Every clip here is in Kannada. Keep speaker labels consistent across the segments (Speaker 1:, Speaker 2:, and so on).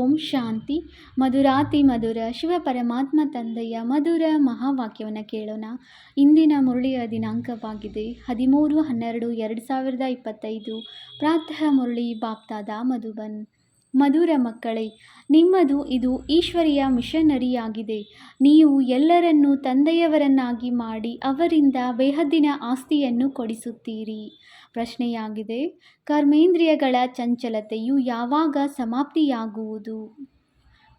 Speaker 1: ಓಂ ಶಾಂತಿ. ಮಧುರಾತಿ ಮಧುರ, ಶಿವ ಪರಮಾತ್ಮ ತಂದೆಯ ಮಧುರ ಮಹಾವಾಕ್ಯವನ್ನು ಕೇಳೋಣ. ಇಂದಿನ ಮುರಳಿಯ ದಿನಾಂಕವಾಗಿದೆ. ಹದಿಮೂರು ಹನ್ನೆರಡು, ಎರಡು ಸಾವಿರದ ಇಪ್ಪತ್ತೈದು. ಪ್ರಾತಃ ಮುರಳಿ ಬಾಪ್ತಾದ ಮಧುಬನ್. ಮಧುರ ಮಕ್ಕಳೇ, ನಿಮ್ಮದು ಇದು ಈಶ್ವರಿಯ ಮಿಷನರಿಯಾಗಿದೆ. ನೀವು ಎಲ್ಲರನ್ನೂ ತಂದೆಯವರನ್ನಾಗಿ ಮಾಡಿ ಅವರಿಂದ ಬೇಹದ್ದಿನ ಆಸ್ತಿಯನ್ನು ಕೊಡಿಸುತ್ತೀರಿ. ಪ್ರಶ್ನೆಯಾಗಿದೆ, ಕರ್ಮೇಂದ್ರಿಯಗಳ ಚಂಚಲತೆಯು ಯಾವಾಗ ಸಮಾಪ್ತಿಯಾಗುವುದು?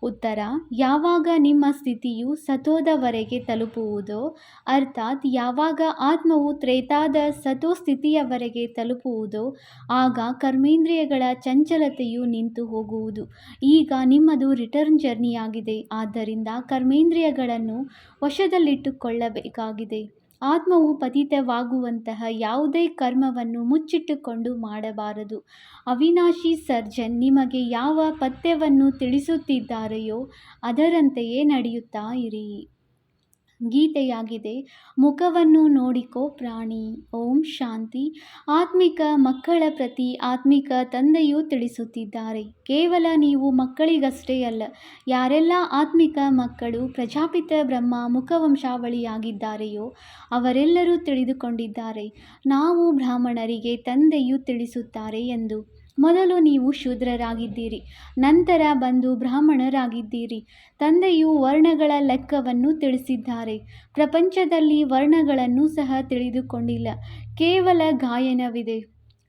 Speaker 1: ಉತ್ತರ, ಯಾವಾಗ ನಿಮ್ಮ ಸ್ಥಿತಿಯು ಸತೋದವರೆಗೆ ತಲುಪುವುದೋ, ಅರ್ಥಾತ್ ಯಾವಾಗ ಆತ್ಮವು ತ್ರೇತಾದ ಸತೋ ಸ್ಥಿತಿಯವರೆಗೆ ತಲುಪುವುದೋ, ಆಗ ಕರ್ಮೇಂದ್ರಿಯಗಳ ಚಂಚಲತೆಯು ನಿಂತು ಹೋಗುವುದು. ಈಗ ನಿಮ್ಮದು ರಿಟರ್ನ್ ಜರ್ನಿಯಾಗಿದೆ ಆದ್ದರಿಂದ ಕರ್ಮೇಂದ್ರಿಯಗಳನ್ನು ವಶದಲ್ಲಿಟ್ಟುಕೊಳ್ಳಬೇಕಾಗಿದೆ. ಆತ್ಮವು ಪತಿತವಾಗುವಂತಹ ಯಾವುದೇ ಕರ್ಮವನ್ನು ಮುಚ್ಚಿಟ್ಟುಕೊಂಡು ಮಾಡಬಾರದು. ಅವಿನಾಶಿ ಸರ್ಜನ್ ನಿಮಗೆ ಯಾವ ಪಥ್ಯವನ್ನು ತಿಳಿಸುತ್ತಿದ್ದಾರೆಯೋ ಅದರಂತೆಯೇ ನಡೆಯುತ್ತಾ ಇರಿ. ಗೀತೆಯಾಗಿದೆ. ಮುಖವನ್ನು ನೋಡಿಕೋ ಪ್ರಾಣಿ, ಓಂ ಶಾಂತಿ. ಆತ್ಮಿಕ ಮಕ್ಕಳ ಪ್ರತಿ ಆತ್ಮಿಕ ತಂದೆಯು ತಿಳಿಸುತ್ತಿದ್ದಾರೆ. ಕೇವಲ ನೀವು ಮಕ್ಕಳಿಗಷ್ಟೇ ಅಲ್ಲ, ಯಾರೆಲ್ಲ ಆತ್ಮಿಕ ಮಕ್ಕಳು ಪ್ರಜಾಪಿತ ಬ್ರಹ್ಮ ಮುಖವಂಶಾವಳಿಯಾಗಿದ್ದಾರೆಯೋ ಅವರೆಲ್ಲರೂ ತಿಳಿದುಕೊಂಡಿದ್ದಾರೆ. ನಾವು ಬ್ರಾಹ್ಮಣರಿಗೆ ತಂದೆಯು ತಿಳಿಸುತ್ತಾರೆ ಎಂದು. ಮೊದಲು ನೀವು ಶೂದ್ರರಾಗಿದ್ದೀರಿ, ನಂತರ ಬಂದು ಬ್ರಾಹ್ಮಣರಾಗಿದ್ದೀರಿ. ತಂದೆಯು ವರ್ಣಗಳ ಲೆಕ್ಕವನ್ನು ತಿಳಿಸಿದ್ದಾರೆ, ಪ್ರಪಂಚದಲ್ಲಿ ವರ್ಣಗಳನ್ನು ಸಹ ತಿಳಿದುಕೊಂಡಿಲ್ಲ, ಕೇವಲ ಗಾಯನವಿದೆ.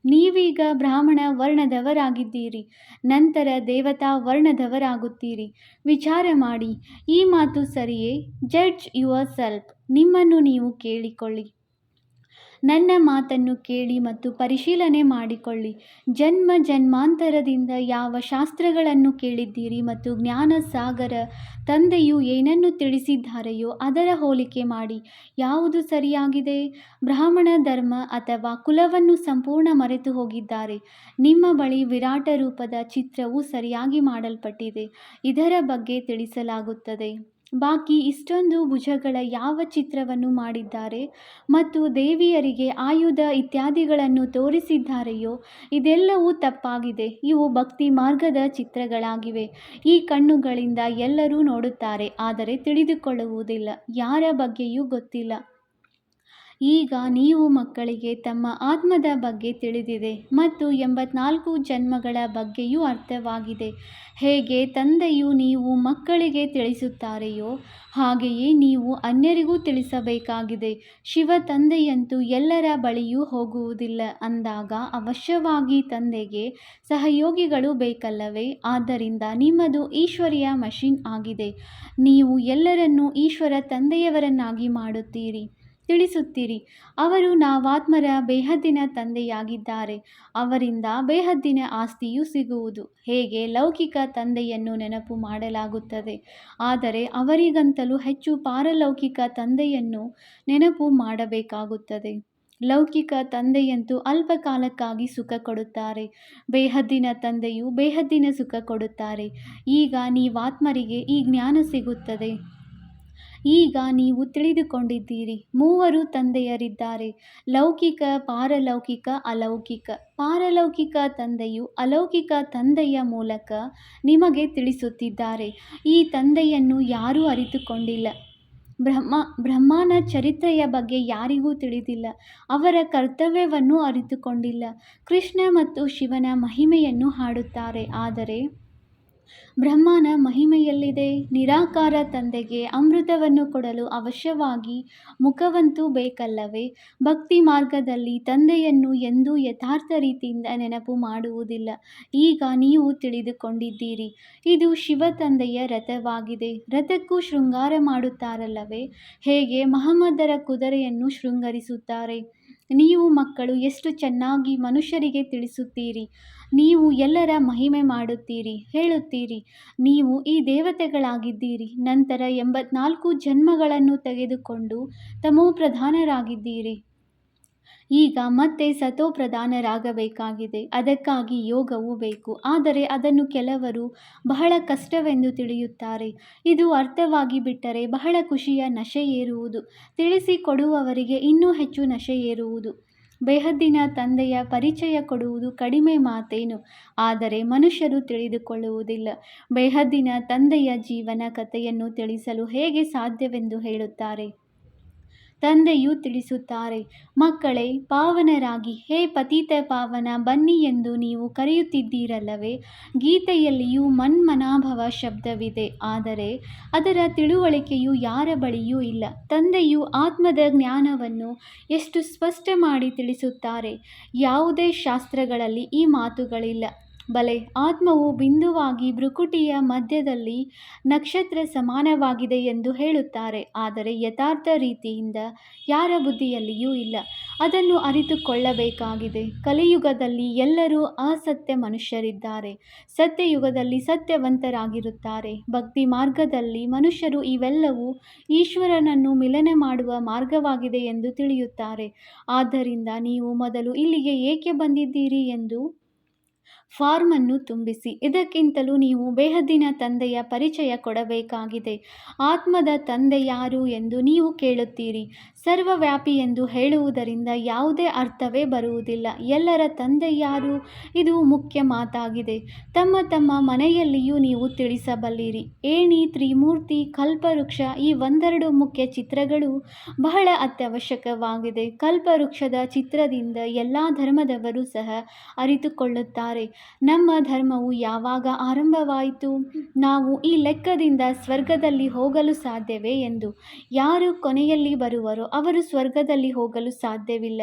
Speaker 1: ನೀವೀಗ ಬ್ರಾಹ್ಮಣ ವರ್ಣದವರಾಗಿದ್ದೀರಿ, ನಂತರ ದೇವತಾ ವರ್ಣದವರಾಗುತ್ತೀರಿ. ವಿಚಾರ ಮಾಡಿ, ಈ ಮಾತು ಸರಿಯೇ? ಜಡ್ಜ್ ಯುವರ್ ಸೆಲ್ಫ್, ನಿಮ್ಮನ್ನು ನೀವು ಕೇಳಿಕೊಳ್ಳಿ. ನನ್ನ ಮಾತನ್ನು ಕೇಳಿ ಮತ್ತು ಪರಿಶೀಲನೆ ಮಾಡಿಕೊಳ್ಳಿ. ಜನ್ಮ ಜನ್ಮಾಂತರದಿಂದ ಯಾವ ಶಾಸ್ತ್ರಗಳನ್ನು ಕೇಳಿದ್ದೀರಿ ಮತ್ತು ಜ್ಞಾನ ಸಾಗರ ತಂದೆಯು ಏನನ್ನು ತಿಳಿಸಿದ್ದಾರೆಯೋ ಅದರ ಹೋಲಿಕೆ ಮಾಡಿ. ಯಾವುದು ಸರಿಯಾಗಿದೆ? ಬ್ರಾಹ್ಮಣ ಧರ್ಮ ಅಥವಾ ಕುಲವನ್ನು ಸಂಪೂರ್ಣ ಮರೆತು ಹೋಗಿದ್ದಾರೆ. ನಿಮ್ಮ ಬಳಿ ವಿರಾಟ ರೂಪದ ಚಿತ್ರವು ಸರಿಯಾಗಿ ಮಾಡಲ್ಪಟ್ಟಿದೆ. ಇದರ ಬಗ್ಗೆ ತಿಳಿಸಲಾಗುತ್ತದೆ. ಬಾಕಿ ಇಷ್ಟೊಂದು ಭುಜಗಳ ಯಾವ ಚಿತ್ರವನ್ನು ಮಾಡಿದ್ದಾರೆ ಮತ್ತು ದೇವಿಯರಿಗೆ ಆಯುಧ ಇತ್ಯಾದಿಗಳನ್ನು ತೋರಿಸಿದ್ದಾರೆಯೋ, ಇದೆಲ್ಲವೂ ತಪ್ಪಾಗಿದೆ. ಇವು ಭಕ್ತಿ ಮಾರ್ಗದ ಚಿತ್ರಗಳಾಗಿವೆ. ಈ ಕಣ್ಣುಗಳಿಂದ ಎಲ್ಲರೂ ನೋಡುತ್ತಾರೆ, ಆದರೆ ತಿಳಿದುಕೊಳ್ಳುವುದಿಲ್ಲ. ಯಾರ ಬಗ್ಗೆಯೂ ಗೊತ್ತಿಲ್ಲ. ಈಗ ನೀವು ಮಕ್ಕಳಿಗೆ ತಮ್ಮ ಆತ್ಮದ ಬಗ್ಗೆ ತಿಳಿದಿದೆ ಮತ್ತು ಎಂಬತ್ನಾಲ್ಕು ಜನ್ಮಗಳ ಬಗ್ಗೆಯೂ ಅರ್ಥವಾಗಿದೆ. ಹೇಗೆ ತಂದೆಯು ನೀವು ಮಕ್ಕಳಿಗೆ ತಿಳಿಸುತ್ತಾರೆಯೋ, ಹಾಗೆಯೇ ನೀವು ಅನ್ಯರಿಗೂ ತಿಳಿಸಬೇಕಾಗಿದೆ. ಶಿವ ತಂದೆಯಂತೂ ಎಲ್ಲರ ಬಳಿಯೂ ಹೋಗುವುದಿಲ್ಲ ಅಂದಾಗ ಅವಶ್ಯವಾಗಿ ತಂದೆಗೆ ಸಹಯೋಗಿಗಳು ಬೇಕಲ್ಲವೇ? ಆದ್ದರಿಂದ ನಿಮ್ಮದು ಈಶ್ವರಿಯ ಮಷಿನ್ ಆಗಿದೆ. ನೀವು ಎಲ್ಲರನ್ನೂ ಈಶ್ವರ ತಂದೆಯವರನ್ನಾಗಿ ಮಾಡುತ್ತೀರಿ. ತಿಳಿಸುತ್ತೀರಿ. ಅವರು ನಾವಾತ್ಮರ ಬೇಹದ್ದಿನ ತಂದೆಯಾಗಿದ್ದಾರೆ. ಅವರಿಂದ ಬೇಹದ್ದಿನ ಆಸ್ತಿಯು ಸಿಗುವುದು. ಹೇಗೆ? ಲೌಕಿಕ ತಂದೆಯನ್ನು ನೆನಪು ಮಾಡಲಾಗುತ್ತದೆ. ಆದರೆ ಅವರಿಗಂತಲೂ ಹೆಚ್ಚು ಪಾರಲೌಕಿಕ ತಂದೆಯನ್ನು ನೆನಪು ಮಾಡಬೇಕಾಗುತ್ತದೆ. ಲೌಕಿಕ ತಂದೆಯಂತೂ ಅಲ್ಪ ಕಾಲಕ್ಕಾಗಿ ಸುಖ ಕೊಡುತ್ತಾರೆ. ಬೇಹದ್ದಿನ ತಂದೆಯು ಬೇಹದ್ದಿನ ಸುಖ ಕೊಡುತ್ತಾರೆ. ಈಗ ನೀವಾತ್ಮರಿಗೆ ಈ ಜ್ಞಾನ ಸಿಗುತ್ತದೆ. ಈಗ ನೀವು ತಿಳಿದುಕೊಂಡಿದ್ದೀರಿ. ಮೂವರು ತಂದೆಯರಿದ್ದಾರೆ. ಲೌಕಿಕ, ಪಾರಲೌಕಿಕ, ಅಲೌಕಿಕ. ಪಾರಲೌಕಿಕ ತಂದೆಯು ಅಲೌಕಿಕ ತಂದೆಯ ಮೂಲಕ ನಿಮಗೆ ತಿಳಿಸುತ್ತಿದ್ದಾರೆ. ಈ ತಂದೆಯನ್ನು ಯಾರೂ ಅರಿತುಕೊಂಡಿಲ್ಲ. ಬ್ರಹ್ಮ, ಬ್ರಹ್ಮನ ಚರಿತ್ರೆಯ ಬಗ್ಗೆ ಯಾರಿಗೂ ತಿಳಿದಿಲ್ಲ. ಅವರ ಕರ್ತವ್ಯವನ್ನು ಅರಿತುಕೊಂಡಿಲ್ಲ. ಕೃಷ್ಣ ಮತ್ತು ಶಿವನ ಮಹಿಮೆಯನ್ನು ಹಾಡುತ್ತಾರೆ. ಆದರೆ ಬ್ರಹ್ಮನ ಮಹಿಮೆಯಲ್ಲಿದೆ. ನಿರಾಕಾರ ತಂದೆಗೆ ಅಮೃತವನ್ನು ಕೊಡಲು ಅವಶ್ಯವಾಗಿ ಮುಖವಂತೂ ಬೇಕಲ್ಲವೇ? ಭಕ್ತಿ ಮಾರ್ಗದಲ್ಲಿ ತಂದೆಯನ್ನು ಎಂದೂ ಯಥಾರ್ಥ ರೀತಿಯಿಂದ ನೆನಪು ಮಾಡುವುದಿಲ್ಲ. ಈಗ ನೀವು ತಿಳಿದುಕೊಂಡಿದ್ದೀರಿ. ಇದು ಶಿವ ತಂದೆಯ ರಥವಾಗಿದೆ. ರಥಕ್ಕೂ ಶೃಂಗಾರ ಮಾಡುತ್ತಾರಲ್ಲವೇ? ಹೇಗೆ ಮಹಮ್ಮದರ ಕುದುರೆಯನ್ನು ಶೃಂಗರಿಸುತ್ತಾರೆ? ನೀವು ಮಕ್ಕಳು ಎಷ್ಟು ಚೆನ್ನಾಗಿ ಮನುಷ್ಯರಿಗೆ ತಿಳಿಸುತ್ತೀರಿ. ನೀವು ಎಲ್ಲರ ಮಹಿಮೆ ಮಾಡುತ್ತೀರಿ, ಹೇಳುತ್ತೀರಿ, ನೀವು ಈ ದೇವತೆಗಳಾಗಿದ್ದೀರಿ. ನಂತರ ಎಂಬತ್ನಾಲ್ಕು ಜನ್ಮಗಳನ್ನು ತೆಗೆದುಕೊಂಡು ತಮೋ ಪ್ರಧಾನರಾಗಿದ್ದೀರಿ. ಈಗ ಮತ್ತೆ ಸತೋ ಪ್ರಧಾನರಾಗಬೇಕಾಗಿದೆ. ಅದಕ್ಕಾಗಿ ಯೋಗವೂ ಬೇಕು. ಆದರೆ ಅದನ್ನು ಕೆಲವರು ಬಹಳ ಕಷ್ಟವೆಂದು ತಿಳಿಯುತ್ತಾರೆ. ಇದು ಅರ್ಥವಾಗಿ ಬಿಟ್ಟರೆ ಬಹಳ ಖುಷಿಯ ನಶೆ ಏರುವುದು. ತಿಳಿಸಿಕೊಡುವವರಿಗೆ ಇನ್ನೂ ಹೆಚ್ಚು ನಶೆ ಏರುವುದು. ಬೇಹದ್ದಿನ ತಂದೆಯ ಪರಿಚಯ ಕೊಡುವುದು ಕಡಿಮೆ ಮಾತೇನು? ಆದರೆ ಮನುಷ್ಯರು ತಿಳಿದುಕೊಳ್ಳುವುದಿಲ್ಲ. ಬೆಹದ್ದಿನ ತಂದೆಯ ಜೀವನ ಕಥೆಯನ್ನು ತಿಳಿಸಲು ಹೇಗೆ ಸಾಧ್ಯವೆಂದು ಹೇಳುತ್ತಾರೆ? ತಂದೆಯು ತಿಳಿಸುತ್ತಾರೆ, ಮಕ್ಕಳೇ, ಪಾವನರಾಗಿ, ಹೇ ಪತಿತ ಪಾವನ, ಬನ್ನಿ ಎಂದು ನೀವು ಕರೆಯುತ್ತಿದ್ದೀರಲ್ಲವೇ? ಗೀತೆಯಲ್ಲಿಯೂ ಮನ್ಮನಾಭವ ಶಬ್ದವಿದೆ. ಆದರೆ ಅದರ ತಿಳುವಳಿಕೆಯು ಯಾರ ಬಳಿಯೂ ಇಲ್ಲ. ತಂದೆಯು ಆತ್ಮದ ಜ್ಞಾನವನ್ನು ಎಷ್ಟು ಸ್ಪಷ್ಟ ಮಾಡಿ ತಿಳಿಸುತ್ತಾರೆ. ಯಾವುದೇ ಶಾಸ್ತ್ರಗಳಲ್ಲಿ ಈ ಮಾತುಗಳಿಲ್ಲ. ಬಲೆ, ಆತ್ಮವು ಬಿಂದುವಾಗಿ ಭ್ರುಕುಟಿಯ ಮಧ್ಯದಲ್ಲಿ ನಕ್ಷತ್ರ ಸಮಾನವಾಗಿದೆ ಎಂದು ಹೇಳುತ್ತಾರೆ. ಆದರೆ ಯಥಾರ್ಥ ರೀತಿಯಿಂದ ಯಾರ ಬುದ್ಧಿಯಲ್ಲಿಯೂ ಇಲ್ಲ. ಅದನ್ನು ಅರಿತುಕೊಳ್ಳಬೇಕಾಗಿದೆ. ಕಲಿಯುಗದಲ್ಲಿ ಎಲ್ಲರೂ ಅಸತ್ಯ ಮನುಷ್ಯರಿದ್ದಾರೆ. ಸತ್ಯಯುಗದಲ್ಲಿ ಸತ್ಯವಂತರಾಗಿರುತ್ತಾರೆ. ಭಕ್ತಿ ಮಾರ್ಗದಲ್ಲಿ ಮನುಷ್ಯರು ಇವೆಲ್ಲವೂ ಈಶ್ವರನನ್ನು ಮಿಲನ ಮಾಡುವ ಮಾರ್ಗವಾಗಿದೆ ಎಂದು ತಿಳಿಯುತ್ತಾರೆ. ಆದ್ದರಿಂದ ನೀವು ಮೊದಲು ಇಲ್ಲಿಗೆ ಏಕೆ ಬಂದಿದ್ದೀರಿ ಎಂದು ಫಾರ್ಮ್ ಅನ್ನು ತುಂಬಿಸಿ. ಇದಕ್ಕಿಂತಲೂ ನೀವು ಬೇಹದ್ದಿನ ತಂದೆಯ ಪರಿಚಯ ಕೊಡಬೇಕಾಗಿದೆ. ಆತ್ಮದ ತಂದೆ ಯಾರು ಎಂದು ನೀವು ಕೇಳುತ್ತೀರಿ. ಸರ್ವವ್ಯಾಪಿ ಎಂದು ಹೇಳುವುದರಿಂದ ಯಾವುದೇ ಅರ್ಥವೇ ಬರುವುದಿಲ್ಲ. ಎಲ್ಲರ ತಂದೆ ಯಾರು? ಇದು ಮುಖ್ಯ ಮಾತಾಗಿದೆ. ತಮ್ಮ ತಮ್ಮ ಮನೆಯಲ್ಲಿಯೂ ನೀವು ತಿಳಿಸಬಲ್ಲಿರಿ. ಏಣಿ, ತ್ರಿಮೂರ್ತಿ, ಕಲ್ಪವೃಕ್ಷ ಈ ಒಂದೆರಡು ಮುಖ್ಯ ಚಿತ್ರಗಳು ಬಹಳ ಅತ್ಯವಶ್ಯಕವಾಗಿದೆ. ಕಲ್ಪವೃಕ್ಷದ ಚಿತ್ರದಿಂದ ಎಲ್ಲ ಧರ್ಮದವರು ಸಹ ಅರಿತುಕೊಳ್ಳುತ್ತಾರೆ. ನಮ್ಮ ಧರ್ಮವು ಯಾವಾಗ ಆರಂಭವಾಯಿತು? ನಾವು ಈ ಲೆಕ್ಕದಿಂದ ಸ್ವರ್ಗದಲ್ಲಿ ಹೋಗಲು ಸಾಧ್ಯವೇ ಎಂದು? ಯಾರು ಕೊನೆಯಲ್ಲಿ ಬರುವರೋ ಅವರು ಸ್ವರ್ಗದಲ್ಲಿ ಹೋಗಲು ಸಾಧ್ಯವಿಲ್ಲ.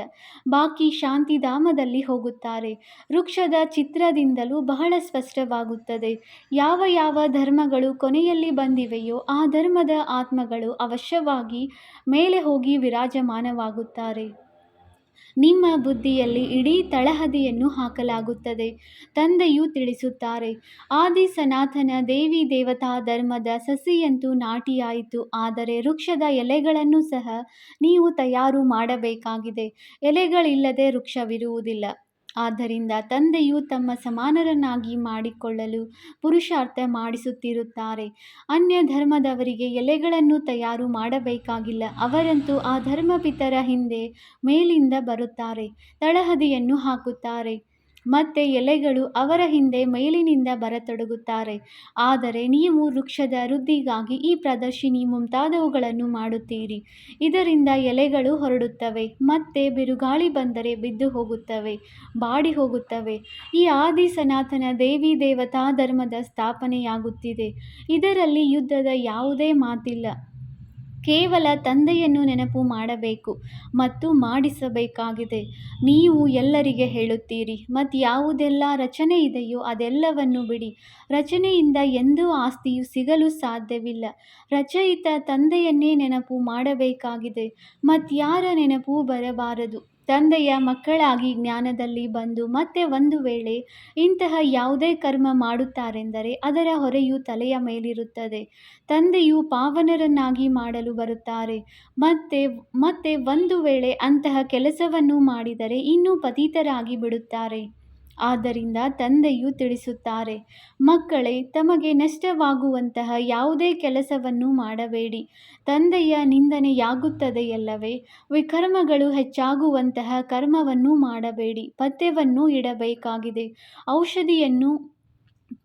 Speaker 1: ಬಾಕಿ ಶಾಂತಿಧಾಮದಲ್ಲಿ ಹೋಗುತ್ತಾರೆ. ವೃಕ್ಷದ ಚಿತ್ರದಿಂದಲೂ ಬಹಳ ಸ್ಪಷ್ಟವಾಗುತ್ತದೆ. ಯಾವ ಯಾವ ಧರ್ಮಗಳು ಕೊನೆಯಲ್ಲಿ ಬಂದಿವೆಯೋ ಆ ಧರ್ಮದ ಆತ್ಮಗಳು ಅವಶ್ಯವಾಗಿ ಮೇಲೆ ಹೋಗಿ ವಿರಾಜಮಾನವಾಗುತ್ತಾರೆ. ನಿಮ್ಮ ಬುದ್ಧಿಯಲ್ಲಿ ಇಡೀ ತಳಹದಿಯನ್ನು ಹಾಕಲಾಗುತ್ತದೆ. ತಂದೆಯು ತಿಳಿಸುತ್ತಾರೆ ಆದಿ ಸನಾತನ ದೇವಿ ದೇವತಾ ಧರ್ಮದ ಸಸಿಯಂತೂ ನಾಟಿಯಾಯಿತು, ಆದರೆ ವೃಕ್ಷದ ಎಲೆಗಳನ್ನು ಸಹ ನೀವು ತಯಾರು ಮಾಡಬೇಕಾಗಿದೆ. ಎಲೆಗಳಿಲ್ಲದೆ ವೃಕ್ಷವಿರುವುದಿಲ್ಲ. ಆದ್ದರಿಂದ ತಂದೆಯು ತಮ್ಮ ಸಮಾನರನ್ನಾಗಿ ಮಾಡಿಕೊಳ್ಳಲು ಪುರುಷಾರ್ಥ ಮಾಡಿಸುತ್ತಿರುತ್ತಾರೆ. ಅನ್ಯ ಧರ್ಮದವರಿಗೆ ಎಲೆಗಳನ್ನು ತಯಾರು ಮಾಡಬೇಕಾಗಿಲ್ಲ, ಅವರಂತೂ ಆ ಧರ್ಮಪಿತರ ಹಿಂದೆ ಮೇಲಿಂದ ಬರುತ್ತಾರೆ, ತಳಹದಿಯನ್ನು ಹಾಕುತ್ತಾರೆ. ಮತ್ತೆ ಎಲೆಗಳು ಅವರ ಹಿಂದೆ ಮೇಲಿನಿಂದ ಬರತೊಡಗುತ್ತಾರೆ. ಆದರೆ ನೀವು ವೃಕ್ಷದ ವೃದ್ಧಿಗಾಗಿ ಈ ಪ್ರದರ್ಶಿನಿ ಮುಂತಾದವುಗಳನ್ನು ಮಾಡುತ್ತೀರಿ. ಇದರಿಂದ ಎಲೆಗಳು ಹೊರಡುತ್ತವೆ, ಮತ್ತೆ ಬಿರುಗಾಳಿ ಬಂದರೆ ಬಿದ್ದು ಹೋಗುತ್ತವೆ, ಬಾಡಿ ಹೋಗುತ್ತವೆ. ಈ ಆದಿ ಸನಾತನ ದೇವಿ ದೇವತಾ ಧರ್ಮದ ಸ್ಥಾಪನೆಯಾಗುತ್ತಿದೆ. ಇದರಲ್ಲಿ ಯುದ್ಧದ ಯಾವುದೇ ಮಾತಿಲ್ಲ. ಕೇವಲ ತಂದೆಯನ್ನು ನೆನಪು ಮಾಡಬೇಕು ಮತ್ತು ಮಾಡಿಸಬೇಕಾಗಿದೆ. ನೀವು ಎಲ್ಲರಿಗೆ ಹೇಳುತ್ತೀರಿ ಮತ್ತು ಯಾವುದೆಲ್ಲ ರಚನೆ ಇದೆಯೋ ಅದೆಲ್ಲವನ್ನು ಬಿಡಿ. ರಚನೆಯಿಂದ ಎಂದೂ ಆಸ್ತಿಯು ಸಿಗಲು ಸಾಧ್ಯವಿಲ್ಲ. ರಚಯಿತ ತಂದೆಯನ್ನೇ ನೆನಪು ಮಾಡಬೇಕಾಗಿದೆ ಮತ್ಯಾರ ನೆನಪು ಬರಬಾರದು. ತಂದೆಯ ಮಕ್ಕಳಾಗಿ ಜ್ಞಾನದಲ್ಲಿ ಬಂದು ಮತ್ತೆ ಒಂದು ವೇಳೆ ಇಂತಹ ಯಾವುದೇ ಕರ್ಮ ಮಾಡುತ್ತಾರೆಂದರೆ ಅದರ ಹೊರೆಯು ತಲೆಯ ಮೇಲಿರುತ್ತದೆ. ತಂದೆಯು ಪಾವನರನ್ನಾಗಿ ಮಾಡಲು ಬರುತ್ತಾರೆ. ಮತ್ತೆ ಮತ್ತೆ ಒಂದು ವೇಳೆ ಅಂತಹ ಕೆಲಸವನ್ನು ಮಾಡಿದರೆ ಇನ್ನೂ ಪತೀತರಾಗಿ ಬಿಡುತ್ತಾರೆ. ಆದ್ದರಿಂದ ತಂದೆಯು ತಿಳಿಸುತ್ತಾರೆ, ಮಕ್ಕಳೇ, ತಮಗೆ ನಷ್ಟವಾಗುವಂತಹ ಯಾವುದೇ ಕೆಲಸವನ್ನು ಮಾಡಬೇಡಿ. ತಂದೆಯ ನಿಂದನೆಯಾಗುತ್ತದೆಯಲ್ಲವೇ? ವಿಕರ್ಮಗಳು ಹೆಚ್ಚಾಗುವಂತಹ ಕರ್ಮವನ್ನು ಮಾಡಬೇಡಿ. ಪಥ್ಯವನ್ನು ಇಡಬೇಕಾಗಿದೆ. ಔಷಧಿಯನ್ನು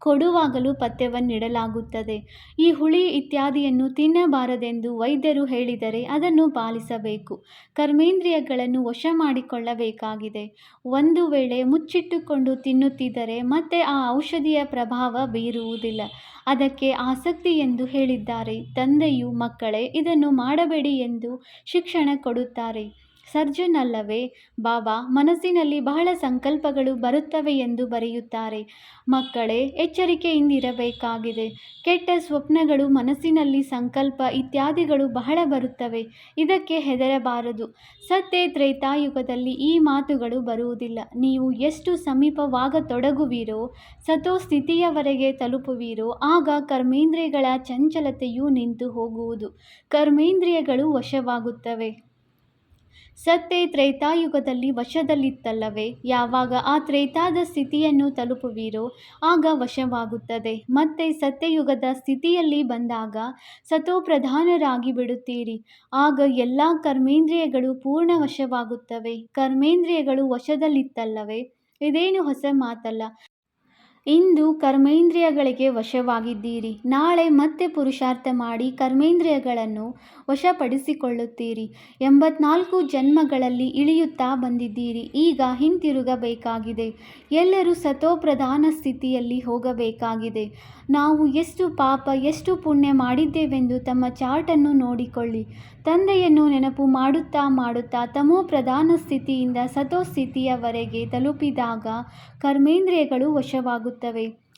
Speaker 1: ಕೊಡುವಾಗಲೂ ಪಥ್ಯವನ್ನಿಡಲಾಗುತ್ತದೆ. ಈ ಹುಳಿ ಇತ್ಯಾದಿಯನ್ನು ತಿನ್ನಬಾರದೆಂದು ವೈದ್ಯರು ಹೇಳಿದರೆ ಅದನ್ನು ಪಾಲಿಸಬೇಕು. ಕರ್ಮೇಂದ್ರಿಯಗಳನ್ನು ವಶ ಮಾಡಿಕೊಳ್ಳಬೇಕಾಗಿದೆ ಒಂದು ವೇಳೆ ಮುಚ್ಚಿಟ್ಟುಕೊಂಡು ತಿನ್ನುತ್ತಿದ್ದರೆ ಮತ್ತೆ ಆ ಔಷಧಿಯ ಪ್ರಭಾವ ಬೀರುವುದಿಲ್ಲ. ಅದಕ್ಕೆ ಆಸಕ್ತಿ ಎಂದು ಹೇಳಿದ್ದಾರೆ. ತಂದೆಯು, ಮಕ್ಕಳೇ, ಇದನ್ನು ಮಾಡಬೇಡಿ ಎಂದು ಶಿಕ್ಷಣ ಕೊಡುತ್ತಾರೆ. ಸರ್ಜನ್ ಅಲ್ಲವೇ? ಬಾಬಾ, ಮನಸ್ಸಿನಲ್ಲಿ ಬಹಳ ಸಂಕಲ್ಪಗಳು ಬರುತ್ತವೆ ಎಂದು ಬರೆಯುತ್ತಾರೆ. ಮಕ್ಕಳೇ ಎಚ್ಚರಿಕೆಯಿಂದಿರಬೇಕಾಗಿದೆ ಕೆಟ್ಟ ಸ್ವಪ್ನಗಳು, ಮನಸ್ಸಿನಲ್ಲಿ ಸಂಕಲ್ಪ ಇತ್ಯಾದಿಗಳು ಬಹಳ ಬರುತ್ತವೆ. ಇದಕ್ಕೆ ಹೆದರಬಾರದು. ಸತ್ಯ ತ್ರೇತಾಯುಗದಲ್ಲಿ ಈ ಮಾತುಗಳು ಬರುವುದಿಲ್ಲ. ನೀವು ಎಷ್ಟು ಸಮೀಪವಾಗತೊಡಗುವಿರೋ, ಸತೋ ಸ್ಥಿತಿಯವರೆಗೆ ತಲುಪುವಿರೋ, ಆಗ ಕರ್ಮೇಂದ್ರಿಯಗಳ ಚಂಚಲತೆಯು ನಿಂತು ಹೋಗುವುದು. ಕರ್ಮೇಂದ್ರಿಯಗಳು ವಶವಾಗುತ್ತವೆ. ಸತ್ತೆ ತ್ರೇತಾಯುಗದಲ್ಲಿ ವಶದಲ್ಲಿತ್ತಲ್ಲವೇ? ಯಾವಾಗ ಆ ತ್ರೇತಾದ ಸ್ಥಿತಿಯನ್ನು ತಲುಪುವಿರೋ, ಆಗ ವಶವಾಗುತ್ತದೆ. ಮತ್ತೆ ಸತ್ಯಯುಗದ ಸ್ಥಿತಿಯಲ್ಲಿ ಬಂದಾಗ ಸತೋಪ್ರಧಾನರಾಗಿ ಬಿಡುತ್ತೀರಿ ಆಗ ಎಲ್ಲ ಕರ್ಮೇಂದ್ರಿಯಗಳು ಪೂರ್ಣ ವಶವಾಗುತ್ತವೆ. ಕರ್ಮೇಂದ್ರಿಯಗಳು ವಶದಲ್ಲಿತ್ತಲ್ಲವೇ? ಇದೇನು ಹೊಸ ಮಾತಲ್ಲ. ಇಂದು ಕರ್ಮೇಂದ್ರಿಯಗಳಿಗೆ ವಶವಾಗಿದ್ದೀರಿ. ನಾಳೆ ಮತ್ತೆ ಪುರುಷಾರ್ಥ ಮಾಡಿ ಕರ್ಮೇಂದ್ರಿಯಗಳನ್ನು ವಶಪಡಿಸಿಕೊಳ್ಳುತ್ತೀರಿ. ಎಂಬತ್ನಾಲ್ಕು ಜನ್ಮಗಳಲ್ಲಿ ಇಳಿಯುತ್ತಾ ಬಂದಿದ್ದೀರಿ. ಈಗ ಹಿಂತಿರುಗಬೇಕಾಗಿದೆ. ಎಲ್ಲರೂ ಸತೋಪ್ರಧಾನ ಸ್ಥಿತಿಯಲ್ಲಿ ಹೋಗಬೇಕಾಗಿದೆ. ನಾವು ಎಷ್ಟು ಪಾಪ, ಎಷ್ಟು ಪುಣ್ಯ ಮಾಡಿದ್ದೇವೆಂದು ತಮ್ಮ ಚಾರ್ಟನ್ನು ನೋಡಿಕೊಳ್ಳಿ. ತಂದೆಯನ್ನು ನೆನಪು ಮಾಡುತ್ತಾ ಮಾಡುತ್ತಾ ತಮೋ ಪ್ರಧಾನ ಸ್ಥಿತಿಯಿಂದ ಸತೋ ಸ್ಥಿತಿಯವರೆಗೆ ತಲುಪಿದಾಗ ಕರ್ಮೇಂದ್ರಿಯಗಳು ವಶವಾಗುತ್ತವೆ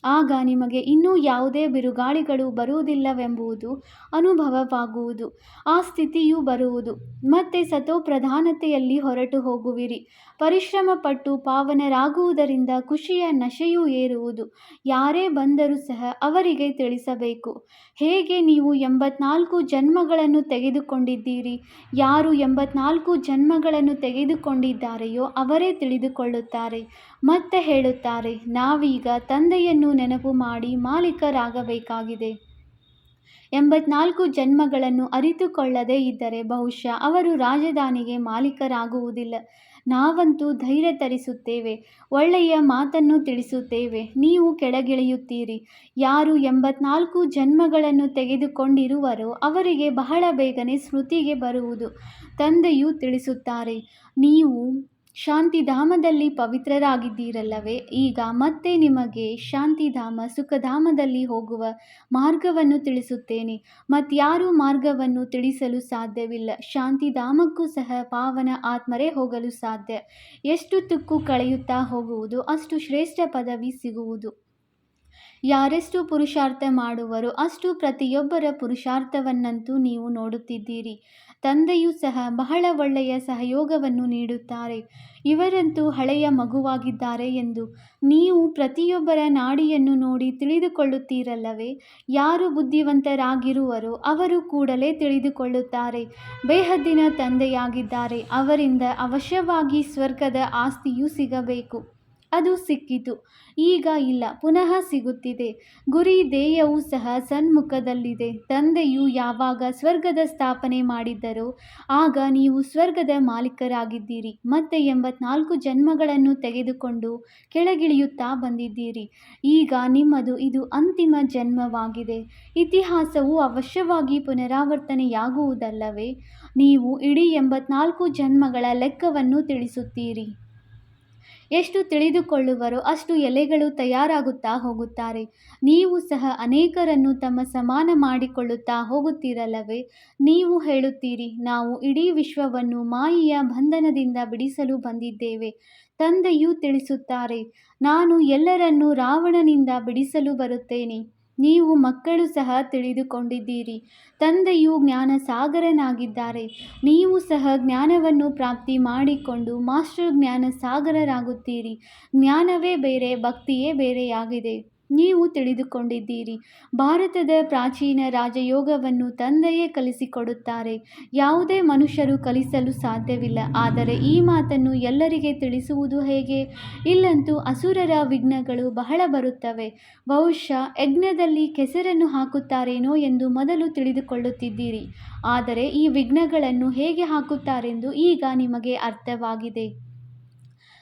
Speaker 1: ಆಗ ನಿಮಗೆ ಇನ್ನೂ ಯಾವುದೇ ಬಿರುಗಾಳಿಗಳು ಬರುವುದಿಲ್ಲವೆಂಬುದು ಅನುಭವವಾಗುವುದು. ಆ ಸ್ಥಿತಿಯು ಬರುವುದು. ಮತ್ತೆ ಸತೋ ಪ್ರಧಾನತೆಯಲ್ಲಿ ಹೊರಟು ಹೋಗುವಿರಿ. ಪರಿಶ್ರಮ ಪಟ್ಟು ಪಾವನರಾಗುವುದರಿಂದ ಖುಷಿಯ ನಶೆಯೂ ಏರುವುದು. ಯಾರೇ ಬಂದರೂ ಸಹ ಅವರಿಗೆ ತಿಳಿಸಬೇಕು. ಹೇಗೆ ನೀವು ಎಂಬತ್ನಾಲ್ಕು ಜನ್ಮಗಳನ್ನು ತೆಗೆದುಕೊಂಡಿದ್ದೀರಿ? ಯಾರು ಎಂಬತ್ನಾಲ್ಕು ಜನ್ಮಗಳನ್ನು ತೆಗೆದುಕೊಂಡಿದ್ದಾರೆಯೋ ಅವರೇ ತಿಳಿದುಕೊಳ್ಳುತ್ತಾರೆ. ಮತ್ತೆ ಹೇಳುತ್ತಾರೆ, ನಾವೀಗ ತಂದೆಯನ್ನು ನೆನಪು ಮಾಡಿ ಮಾಲೀಕರಾಗಬೇಕಾಗಿದೆ. ಎಂಬತ್ನಾಲ್ಕು ಜನ್ಮಗಳನ್ನು ಅರಿತುಕೊಳ್ಳದೇ ಇದ್ದರೆ ಬಹುಶಃ ಅವರು ರಾಜಧಾನಿಗೆ ಮಾಲೀಕರಾಗುವುದಿಲ್ಲ. ನಾವಂತೂ ಧೈರ್ಯ ತರಿಸುತ್ತೇವೆ, ಒಳ್ಳೆಯ ಮಾತನ್ನು ತಿಳಿಸುತ್ತೇವೆ, ನೀವು ಕೆಳಗಿಳಿಯುತ್ತೀರಿ. ಯಾರು ಎಂಬತ್ನಾಲ್ಕು ಜನ್ಮಗಳನ್ನು ತೆಗೆದುಕೊಂಡಿರುವರೋ ಅವರಿಗೆ ಬಹಳ ಬೇಗನೆ ಸ್ಮೃತಿಗೆ ಬರುವುದು ತಂದೆಯು ತಿಳಿಸುತ್ತಾರೆ. ನೀವು ಶಾಂತಿಧಾಮದಲ್ಲಿ ಪವಿತ್ರರಾಗಿದ್ದೀರಲ್ಲವೇ? ಈಗ ಮತ್ತೆ ನಿಮಗೆ ಶಾಂತಿಧಾಮ ಸುಖಧಾಮದಲ್ಲಿ ಹೋಗುವ ಮಾರ್ಗವನ್ನು ತಿಳಿಸುತ್ತೇನೆ. ಮತ್ಯಾರೂ ಮಾರ್ಗವನ್ನು ತಿಳಿಸಲು ಸಾಧ್ಯವಿಲ್ಲ. ಶಾಂತಿಧಾಮಕ್ಕೂ ಸಹ ಪಾವನ ಆತ್ಮರೇ ಹೋಗಲು ಸಾಧ್ಯ. ಎಷ್ಟು ತುಕ್ಕು ಕಳೆಯುತ್ತಾ ಹೋಗುವುದು, ಅಷ್ಟು ಶ್ರೇಷ್ಠ ಪದವಿ ಸಿಗುವುದು. ಯಾರೆಷ್ಟು ಪುರುಷಾರ್ಥ ಮಾಡುವರು ಅಷ್ಟು ಪ್ರತಿಯೊಬ್ಬರ ಪುರುಷಾರ್ಥವನ್ನಂತೂ ನೀವು ನೋಡುತ್ತಿದ್ದೀರಿ. ತಂದೆಯೂ ಸಹ ಬಹಳ ಒಳ್ಳೆಯ ಸಹಯೋಗವನ್ನು ನೀಡುತ್ತಾರೆ. ಇವರಂತೂ ಹಳೆಯ ಮಗುವಾಗಿದ್ದಾರೆ ಎಂದು ನೀವು ಪ್ರತಿಯೊಬ್ಬರ ನಾಡಿಯನ್ನು ನೋಡಿ ತಿಳಿದುಕೊಳ್ಳುತ್ತೀರಲ್ಲವೇ? ಯಾರು ಬುದ್ಧಿವಂತರಾಗಿರುವರೋ ಅವರು ಕೂಡಲೇ ತಿಳಿದುಕೊಳ್ಳುತ್ತಾರೆ. ಬೇಹದ್ದಿನ ತಂದೆಯಾಗಿದ್ದಾರೆ, ಅವರಿಂದ ಅವಶ್ಯವಾಗಿ ಸ್ವರ್ಗದ ಆಸ್ತಿಯೂ ಸಿಗಬೇಕು. ಅದು ಸಿಕ್ಕಿತು. ಈಗ ಇಲ್ಲ, ಪುನಃ ಸಿಗುತ್ತಿದೆ. ಗುರಿ ಧ್ಯೇಯವೂ ಸಹ ಸನ್ಮುಖದಲ್ಲಿದೆ. ತಂದೆಯು ಯಾವಾಗ ಸ್ವರ್ಗದ ಸ್ಥಾಪನೆ ಮಾಡಿದ್ದರೋ, ಆಗ ನೀವು ಸ್ವರ್ಗದ ಮಾಲೀಕರಾಗಿದ್ದೀರಿ. ಮತ್ತೆ ಎಂಬತ್ನಾಲ್ಕು ಜನ್ಮಗಳನ್ನು ತೆಗೆದುಕೊಂಡು ಕೆಳಗಿಳಿಯುತ್ತಾ ಬಂದಿದ್ದೀರಿ. ಈಗ ನಿಮ್ಮದು ಇದು ಅಂತಿಮ ಜನ್ಮವಾಗಿದೆ. ಇತಿಹಾಸವು ಅವಶ್ಯವಾಗಿ ಪುನರಾವರ್ತನೆಯಾಗುವುದಲ್ಲವೇ, ನೀವು ಇಡೀ ಎಂಬತ್ನಾಲ್ಕು ಜನ್ಮಗಳ ಲೆಕ್ಕವನ್ನು ತಿಳಿಸುತ್ತೀರಿ. ಎಷ್ಟು ತಿಳಿದುಕೊಳ್ಳುವರೋ ಅಷ್ಟು ಎಲೆಗಳು ತಯಾರಾಗುತ್ತಾ ಹೋಗುತ್ತಾರೆ. ನೀವು ಸಹ ಅನೇಕರನ್ನು ತಮ್ಮ ಸಮಾನ ಮಾಡಿಕೊಳ್ಳುತ್ತಾ ಹೋಗುತ್ತೀರಲ್ಲವೇ? ನೀವು ಹೇಳುತ್ತೀರಿ, ನಾವು ಇಡೀ ವಿಶ್ವವನ್ನು ಮಾಯೆಯ ಬಂಧನದಿಂದ ಬಿಡಿಸಲು ಬಂದಿದ್ದೇವೆ. ತಂದೆಯು ತಿಳಿಸುತ್ತಾರೆ, ನಾನು ಎಲ್ಲರನ್ನೂ ರಾವಣನಿಂದ ಬಿಡಿಸಲು ಬರುತ್ತೇನೆ. ನೀವು ಮಕ್ಕಳು ಸಹ ತಿಳಿದುಕೊಂಡಿದ್ದೀರಿ. ತಂದೆಯು ಜ್ಞಾನ ಸಾಗರನಾಗಿದ್ದಾರೆ ನೀವು ಸಹ ಜ್ಞಾನವನ್ನು ಪ್ರಾಪ್ತಿ ಮಾಡಿಕೊಂಡು ಮಾಸ್ಟರ್ ಜ್ಞಾನ ಸಾಗರರಾಗುತ್ತೀರಿ ಜ್ಞಾನವೇ ಬೇರೆ, ಭಕ್ತಿಯೇ ಬೇರೆಯಾಗಿದೆ. ನೀವು ತಿಳಿದುಕೊಂಡಿದ್ದೀರಿ. ಭಾರತದ ಪ್ರಾಚೀನ ರಾಜಯೋಗವನ್ನು ತಂದೆಯೇ ಕಲಿಸಿಕೊಡುತ್ತಾರೆ. ಯಾವುದೇ ಮನುಷ್ಯರು ಕಲಿಸಲು ಸಾಧ್ಯವಿಲ್ಲ. ಆದರೆ ಈ ಮಾತನ್ನು ಎಲ್ಲರಿಗೆ ತಿಳಿಸುವುದು ಹೇಗೆ? ಇಲ್ಲಂತೂ ಅಸುರರ ವಿಘ್ನಗಳು ಬಹಳ ಬರುತ್ತವೆ. ಬಹುಶಃ ಯಜ್ಞದಲ್ಲಿ ಕೆಸರನ್ನು ಹಾಕುತ್ತಾರೇನೋ ಎಂದು ಮೊದಲು ತಿಳಿದುಕೊಳ್ಳುತ್ತಿದ್ದೀರಿ. ಆದರೆ ಈ ವಿಘ್ನಗಳನ್ನು ಹೇಗೆ ಹಾಕುತ್ತಾರೆಂದು ಈಗ ನಿಮಗೆ ಅರ್ಥವಾಗಿದೆ.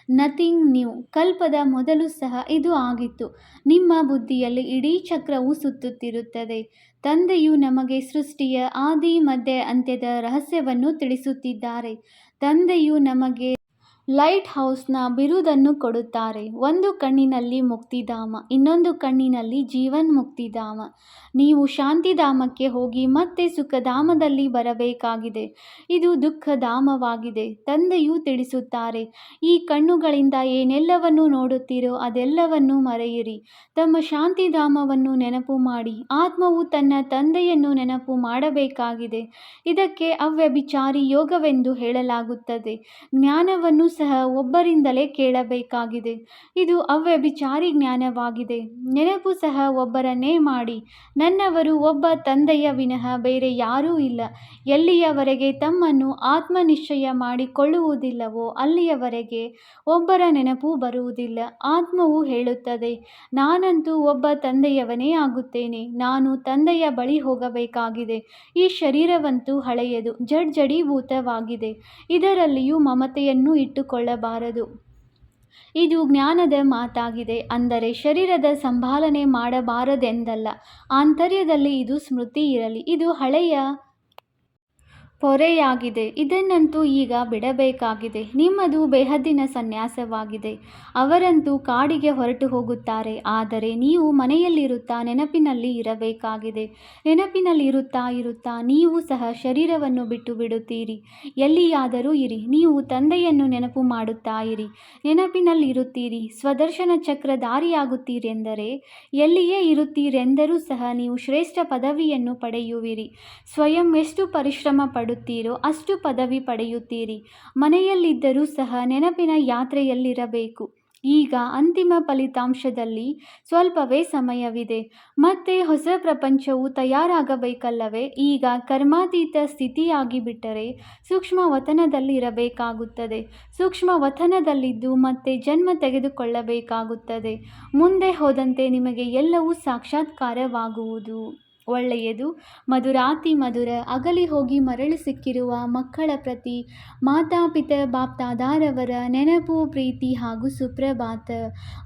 Speaker 1: ನಥಿಂಗ್ ನ್ಯೂ ಕಲ್ಪದ ಮೊದಲು ಸಹ ಇದು ಆಗಿತ್ತು. ನಿಮ್ಮ ಬುದ್ಧಿಯಲ್ಲಿ ಇಡೀ ಚಕ್ರವು ಸುತ್ತುತ್ತಿರುತ್ತದೆ. ತಂದೆಯು ನಮಗೆ ಸೃಷ್ಟಿಯ ಆದಿ, ಮಧ್ಯ, ಅಂತ್ಯದ ರಹಸ್ಯವನ್ನು ತಿಳಿಸುತ್ತಿದ್ದಾರೆ. ತಂದೆಯು ನಮಗೆ ಲೈಟ್ ಹೌಸ್ನ ಬಿರುದನ್ನು ಕೊಡುತ್ತಾರೆ. ಒಂದು ಕಣ್ಣಿನಲ್ಲಿ ಮುಕ್ತಿಧಾಮ, ಇನ್ನೊಂದು ಕಣ್ಣಿನಲ್ಲಿ ಜೀವನ್ಮುಕ್ತಿಧಾಮ ನೀವು ಶಾಂತಿಧಾಮಕ್ಕೆ ಹೋಗಿ ಮತ್ತೆ ಸುಖಧಾಮದಲ್ಲಿ ಬರಬೇಕಾಗಿದೆ. ಇದು ದುಃಖಧಾಮವಾಗಿದೆ, ತಂದೆಯು ತಿಳಿಸುತ್ತಾರೆ. ಈ ಕಣ್ಣುಗಳಿಂದ ಏನೆಲ್ಲವನ್ನು ನೋಡುತ್ತೀರೋ ಅದೆಲ್ಲವನ್ನು ಮರೆಯಿರಿ. ತಮ್ಮ ಶಾಂತಿಧಾಮವನ್ನು ನೆನಪು ಮಾಡಿ, ಆತ್ಮವು ತನ್ನ ತಂದೆಯನ್ನು ನೆನಪು ಮಾಡಬೇಕಾಗಿದೆ. ಇದಕ್ಕೆ ಅವ್ಯಭಿಚಾರಿ ಯೋಗವೆಂದು ಹೇಳಲಾಗುತ್ತದೆ. ಜ್ಞಾನವನ್ನು ಸಹ ಒಬ್ಬರಿಂದಲೇ ಕೇಳಬೇಕಾಗಿದೆ. ಇದು ಅವ್ಯಭಿಚಾರಿ ಜ್ಞಾನವಾಗಿದೆ. ನೆನಪು ಸಹ ಒಬ್ಬರನ್ನೇ ಮಾಡಿ. ನನ್ನವರು ಒಬ್ಬ ತಂದೆಯ ವಿನಃ ಬೇರೆ ಯಾರೂ ಇಲ್ಲ. ಎಲ್ಲಿಯವರೆಗೆ ತಮ್ಮನ್ನು ಆತ್ಮನಿಶ್ಚಯ ಮಾಡಿಕೊಳ್ಳುವುದಿಲ್ಲವೋ ಅಲ್ಲಿಯವರೆಗೆ ಒಬ್ಬರ ನೆನಪು ಬರುವುದಿಲ್ಲ. ಆತ್ಮವು ಹೇಳುತ್ತದೆ, ನಾನಂತೂ ಒಬ್ಬ ತಂದೆಯವನೇ ಆಗುತ್ತೇನೆ. ನಾನು ತಂದೆಯ ಬಳಿ ಹೋಗಬೇಕಾಗಿದೆ. ಈ ಶರೀರವಂತೂ ಹಳೆಯದು ಜಡ್ಜಡೀಭೂತವಾಗಿದೆ ಇದರಲ್ಲಿಯೂ ಮಮತೆಯನ್ನು ಇಟ್ಟುಕೊಳ್ಳಬಾರದು ಇದು ಜ್ಞಾನದ ಮಾತಾಗಿದೆ. ಅಂದರೆ ಶರೀರದ ಸಂಭಾಲನೆ ಮಾಡಬಾರದೆಂದಲ್ಲ. ಆಂತರ್ಯದಲ್ಲಿ ಇದು ಸ್ಮೃತಿ ಇರಲಿ. ಇದು ಹಳೆಯ ಪೊರೆಯಾಗಿದೆ. ಇದನ್ನಂತೂ ಈಗ ಬಿಡಬೇಕಾಗಿದೆ. ನಿಮ್ಮದು ಬೇಹದ್ದಿನ ಸನ್ಯಾಸವಾಗಿದೆ. ಅವರಂತೂ ಕಾಡಿಗೆ ಹೊರಟು ಹೋಗುತ್ತಾರೆ. ಆದರೆ ನೀವು ಮನೆಯಲ್ಲಿರುತ್ತಾ ನೆನಪಿನಲ್ಲಿ ಇರಬೇಕಾಗಿದೆ. ನೆನಪಿನಲ್ಲಿ ಇರುತ್ತಾ ನೀವು ಸಹ ಶರೀರವನ್ನು ಬಿಟ್ಟು ಬಿಡುತ್ತೀರಿ. ಎಲ್ಲಿಯಾದರೂ ಇರಿ. ನೀವು ತಂದೆಯನ್ನು ನೆನಪು ಮಾಡುತ್ತಾ ಇರಿ. ನೆನಪಿನಲ್ಲಿರುತ್ತೀರಿ. ಸ್ವದರ್ಶನ ಚಕ್ರಧಾರಿಯಾಗುತ್ತೀರೆಂದರೆ ಎಲ್ಲಿಯೇ ಇರುತ್ತೀರೆಂದರೂ ಸಹ ನೀವು ಶ್ರೇಷ್ಠ ಪದವಿಯನ್ನು ಪಡೆಯುವಿರಿ. ಸ್ವಯಂ ಎಷ್ಟು ಪರಿಶ್ರಮ ಪಡುತ್ತೀರೋ ಅಷ್ಟು ಪದವಿ ಪಡೆಯುತ್ತೀರಿ. ಮನೆಯಲ್ಲಿದ್ದರೂ ಸಹ ನೆನಪಿನ ಯಾತ್ರೆಯಲ್ಲಿರಬೇಕು. ಈಗ ಅಂತಿಮ ಫಲಿತಾಂಶದಲ್ಲಿ ಸ್ವಲ್ಪವೇ ಸಮಯವಿದೆ. ಮತ್ತೆ ಹೊಸ ಪ್ರಪಂಚವು ತಯಾರಾಗಬೇಕಲ್ಲವೇ? ಈಗ ಕರ್ಮಾತೀತ ಸ್ಥಿತಿಯಾಗಿ ಬಿಟ್ಟರೆ ಸೂಕ್ಷ್ಮ ವತನದಲ್ಲಿರಬೇಕಾಗುತ್ತದೆ. ಸೂಕ್ಷ್ಮ ವತನದಲ್ಲಿದ್ದು ಮತ್ತೆ ಜನ್ಮ ತೆಗೆದುಕೊಳ್ಳಬೇಕಾಗುತ್ತದೆ. ಮುಂದೆ ಹೋದಂತೆ ನಿಮಗೆ ಎಲ್ಲವೂ ಸಾಕ್ಷಾತ್ಕಾರವಾಗುವುದು. ಒಳ್ಳೆಯದು. ಮಧುರಾತಿ ಮಧುರ, ಅಗಲಿ ಹೋಗಿ ಮರಳಿ ಸಿಕ್ಕಿರುವ ಮಕ್ಕಳ ಪ್ರತಿ ಮಾತಾಪಿತ ಬಾಪ್ತಾದಾರವರ ನೆನಪು, ಪ್ರೀತಿ ಹಾಗೂ ಸುಪ್ರಭಾತ.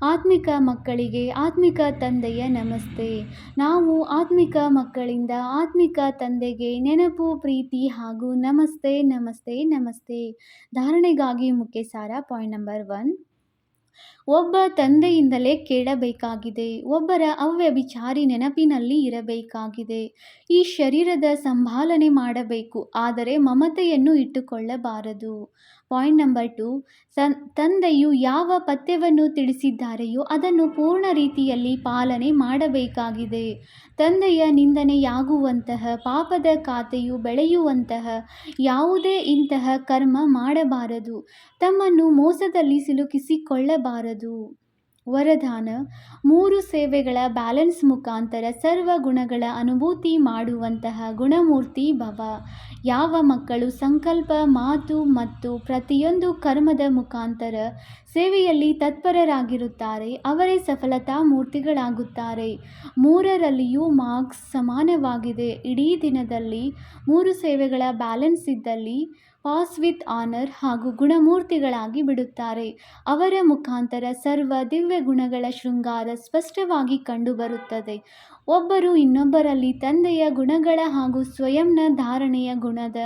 Speaker 1: ಆತ್ಮಿಕ ಮಕ್ಕಳಿಗೆ ಆತ್ಮಿಕ ತಂದೆಯ ನಮಸ್ತೆ. ನಾವು ಆತ್ಮಿಕ ಮಕ್ಕಳಿಂದ ಆತ್ಮಿಕ ತಂದೆಗೆ ನೆನಪು, ಪ್ರೀತಿ ಹಾಗೂ ನಮಸ್ತೆ ನಮಸ್ತೆ ನಮಸ್ತೆ. ಧಾರಣೆಗಾಗಿ ಮುಖ್ಯ ಸಾರ ಪಾಯಿಂಟ್ ನಂಬರ್ ಒನ್. ಒಬ್ಬ ತಂದೆಯಿಂದಲೇ ಕೇಳಬೇಕಾಗಿದೆ ಒಬ್ಬರ ಅವ್ಯಭಿಚಾರಿ ನೆನಪಿನಲ್ಲಿ ಇರಬೇಕಾಗಿದೆ. ಈ ಶರೀರದ ಸಂಭಾಲನೆ ಮಾಡಬೇಕು ಆದರೆ ಮಮತೆಯನ್ನು ಇಟ್ಟುಕೊಳ್ಳಬಾರದು. ಪಾಯಿಂಟ್ ನಂಬರ್ ಟು ತಂದೆಯು ಯಾವ ಪಥ್ಯವನ್ನು ತಿಳಿಸಿದ್ದಾರೆಯೋ ಅದನ್ನು ಪೂರ್ಣ ರೀತಿಯಲ್ಲಿ ಪಾಲನೆ ಮಾಡಬೇಕಾಗಿದೆ. ತಂದೆಯ ನಿಂದನೆಯಾಗುವಂತಹ, ಪಾಪದ ಖಾತೆಯು ಬೆಳೆಯುವಂತಹ ಯಾವುದೇ ಇಂತಹ ಕರ್ಮ ಮಾಡಬಾರದು. ತಮ್ಮನ್ನು ಮೋಸದಲ್ಲಿ ಸಿಲುಕಿಸಿಕೊಳ್ಳಬಾರದು. ವರದಾನ. ಮೂರು ಸೇವೆಗಳ ಬ್ಯಾಲೆನ್ಸ್ ಮುಖಾಂತರ ಸರ್ವ ಗುಣಗಳ ಅನುಭೂತಿ ಮಾಡುವಂತಹ ಗುಣಮೂರ್ತಿ ಭವ. ಯಾವ ಮಕ್ಕಳು ಸಂಕಲ್ಪ, ಮಾತು ಮತ್ತು ಪ್ರತಿಯೊಂದು ಕರ್ಮದ ಮುಖಾಂತರ ಸೇವೆಯಲ್ಲಿ ತತ್ಪರರಾಗಿರುತ್ತಾರೆ, ಅವರೇ ಸಫಲತಾ ಮೂರ್ತಿಗಳಾಗುತ್ತಾರೆ. ಮೂರರಲ್ಲಿಯೂ ಮಾರ್ಕ್ಸ್ ಸಮಾನವಾಗಿದೆ. ಇಡೀ ದಿನದಲ್ಲಿ ಮೂರು ಸೇವೆಗಳ ಬ್ಯಾಲೆನ್ಸ್ ಇದ್ದಲ್ಲಿ ಪಾಸ್ ವಿತ್ ಆನರ್ ಹಾಗೂ ಗುಣಮೂರ್ತಿಗಳಾಗಿ ಬಿಡುತ್ತಾರೆ. ಅವರ ಮುಖಾಂತರ ಸರ್ವ ದಿವ್ಯ ಗುಣಗಳ ಶೃಂಗಾರ ಸ್ಪಷ್ಟವಾಗಿ ಕಂಡುಬರುತ್ತದೆ. ಒಬ್ಬರು ಇನ್ನೊಬ್ಬರಲ್ಲಿ ತಂದೆಯ ಗುಣಗಳ ಹಾಗೂ ಸ್ವಯಂನ ಧಾರಣೆಯ ಗುಣದ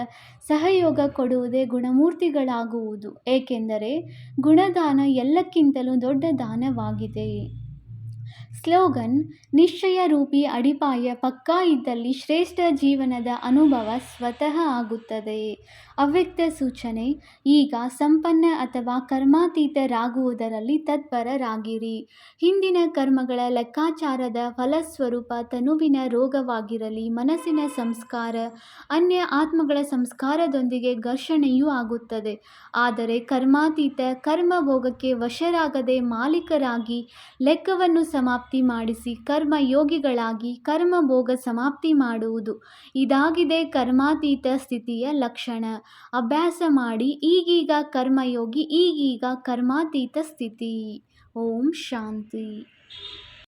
Speaker 1: ಸಹಯೋಗ ಕೊಡುವುದೇ ಗುಣಮೂರ್ತಿಗಳಾಗುವುದು. ಏಕೆಂದರೆ ಗುಣದಾನ ಎಲ್ಲಕ್ಕಿಂತಲೂ ದೊಡ್ಡ ದಾನವಾಗಿದೆ. ಸ್ಲೋಗನ್, ನಿಶ್ಚಯ ರೂಪಿ ಅಡಿಪಾಯ ಪಕ್ಕಾ ಇದ್ದಲ್ಲಿ ಶ್ರೇಷ್ಠ ಜೀವನದ ಅನುಭವ ಸ್ವತಃ ಆಗುತ್ತದೆ. ಅವ್ಯಕ್ತ ಸೂಚನೆ, ಈಗ ಸಂಪನ್ನ ಅಥವಾ ಕರ್ಮಾತೀತರಾಗುವುದರಲ್ಲಿ ತತ್ಪರರಾಗಿರಿ. ಹಿಂದಿನ ಕರ್ಮಗಳ ಲೆಕ್ಕಾಚಾರದ ಫಲಸ್ವರೂಪ ತನುವಿನ ರೋಗವಾಗಿರಲಿ, ಮನಸ್ಸಿನ ಸಂಸ್ಕಾರ, ಅನ್ಯ ಆತ್ಮಗಳ ಸಂಸ್ಕಾರದೊಂದಿಗೆ ಘರ್ಷಣೆಯೂ ಆಗುತ್ತದೆ. ಆದರೆ ಕರ್ಮಾತೀತ ಕರ್ಮಭೋಗಕ್ಕೆ ವಶರಾಗದೆ ಮಾಲೀಕರಾಗಿ ಲೆಕ್ಕವನ್ನು ಸಮಾಪ್ತಿ ಮಾಡಿಸಿ ಕರ್ಮ ಕರ್ಮಯೋಗಿಗಳಾಗಿ ಕರ್ಮಭೋಗ ಸಮಾಪ್ತಿ ಮಾಡುವುದು, ಇದಾಗಿದೆ ಕರ್ಮಾತೀತ ಸ್ಥಿತಿಯ ಲಕ್ಷಣ. ಅಭ್ಯಾಸ ಮಾಡಿ ಈಗೀಗ ಕರ್ಮಯೋಗಿ ಈಗೀಗ ಕರ್ಮಾತೀತ ಸ್ಥಿತಿ. ಓಂ ಶಾಂತಿ.